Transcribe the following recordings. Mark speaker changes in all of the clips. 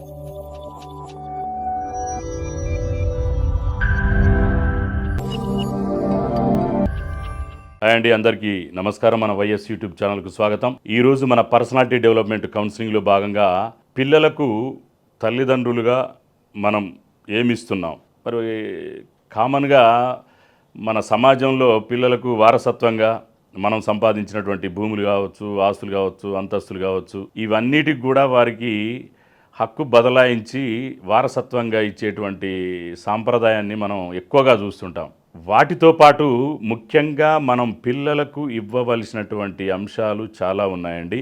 Speaker 1: Hi అండి అందరికీ నమస్కారం. మన వైఎస్ యూట్యూబ్ ఛానల్కు స్వాగతం. ఈరోజు మన పర్సనాలిటీ డెవలప్మెంట్ కౌన్సిలింగ్లో భాగంగా పిల్లలకు తల్లిదండ్రులుగా మనం ఏమిస్తున్నాం? మరి కామన్గా మన సమాజంలో పిల్లలకు వారసత్వంగా మనం సంపాదించినటువంటి భూములు కావచ్చు ఆస్తులు కావచ్చు అంతస్తులు కావచ్చు ఇవన్నిటికి కూడా వారికి హక్కు బదలాయించి వారసత్వంగా ఇచ్చేటువంటి సాంప్రదాయాన్ని మనం ఎక్కువగా చూస్తుంటాం. వాటితో పాటు ముఖ్యంగా మనం పిల్లలకు ఇవ్వవలసినటువంటి అంశాలు చాలా ఉన్నాయండి.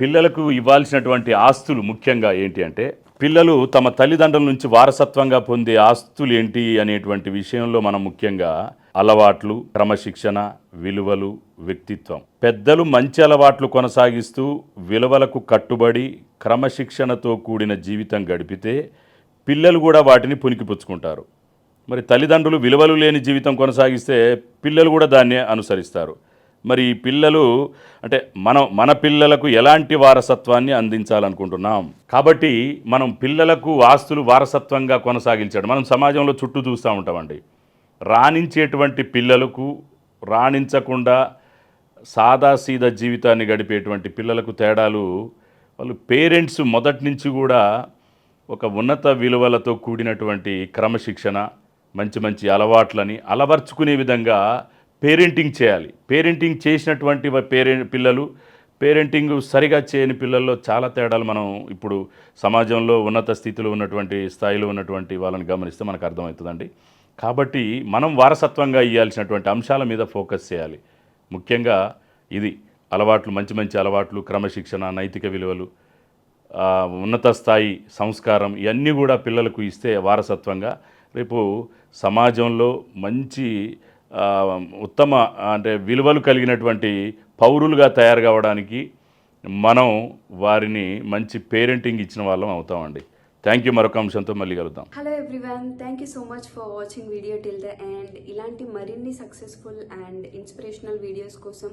Speaker 1: పిల్లలకు ఇవ్వాల్సినటువంటి ఆస్తులు ముఖ్యంగా ఏంటి అంటే పిల్లలు తమ తల్లిదండ్రుల నుంచి వారసత్వంగా పొందే ఆస్తులు ఏంటి అనేటువంటి విషయంలో మనం ముఖ్యంగా అలవాట్లు క్రమశిక్షణ విలువలు వ్యక్తిత్వం. పెద్దలు మంచి అలవాట్లు కొనసాగిస్తూ విలువలకు కట్టుబడి క్రమశిక్షణతో కూడిన జీవితం గడిపితే పిల్లలు కూడా వాటిని పుణికిపుచ్చుకుంటారు మరి తల్లిదండ్రులు విలువలు లేని జీవితం కొనసాగిస్తే పిల్లలు కూడా దాన్ని అనుసరిస్తారు. మరి ఈ పిల్లలు అంటే మనం మన పిల్లలకు ఎలాంటి వారసత్వాన్ని అందించాలనుకుంటున్నాం? కాబట్టి మనం పిల్లలకు ఆస్తులు వారసత్వంగా కొనసాగించడం మనం సమాజంలో చుట్టూ చూస్తూ ఉంటామండి. రాణించేటువంటి పిల్లలకు రాణించకుండా సాదాసీదా జీవితాన్ని గడిపేటువంటి పిల్లలకు తేడాలు వాళ్ళు పేరెంట్స్ మొదటి నుంచి కూడా ఒక ఉన్నత విలువలతో కూడినటువంటి క్రమశిక్షణ మంచి మంచి అలవాట్లని అలవర్చుకునే విధంగా పేరెంటింగ్ చేయాలి. పేరెంటింగ్ చేసినటువంటి పేరె పిల్లలు పేరెంటింగ్ సరిగా చేయని పిల్లల్లో చాలా తేడాలు మనం ఇప్పుడు సమాజంలో ఉన్నత స్థితిలో ఉన్నటువంటి స్థాయిలో ఉన్నటువంటి వాళ్ళని గమనిస్తే మనకు అర్థమవుతుందండి. కాబట్టి మనం వారసత్వంగా ఇవ్వాల్సినటువంటి అంశాల మీద ఫోకస్ చేయాలి. ముఖ్యంగా ఇది అలవాట్లు మంచి మంచి అలవాట్లు క్రమశిక్షణ నైతిక విలువలు ఉన్నత స్థాయి సంస్కారం ఇవన్నీ కూడా పిల్లలకు ఇస్తే వారసత్వంగా రేపు సమాజంలో మంచి ఉత్తమ అంటే విలువలు కలిగినటువంటి పౌరులుగా తయారు కావడానికి మనం వారిని మంచి పేరెంటింగ్ ఇచ్చిన వాళ్ళం అవుతామండి. థ్యాంక్ యూ మరొక అంశంతో మళ్ళీ కలుద్దాం.
Speaker 2: Hello everyone thank you so much for watching video till the ఇలాంటి మరిన్ని సక్సెస్ఫుల్ అండ్ ఇన్స్పిరేషనల్ వీడియోస్ కోసం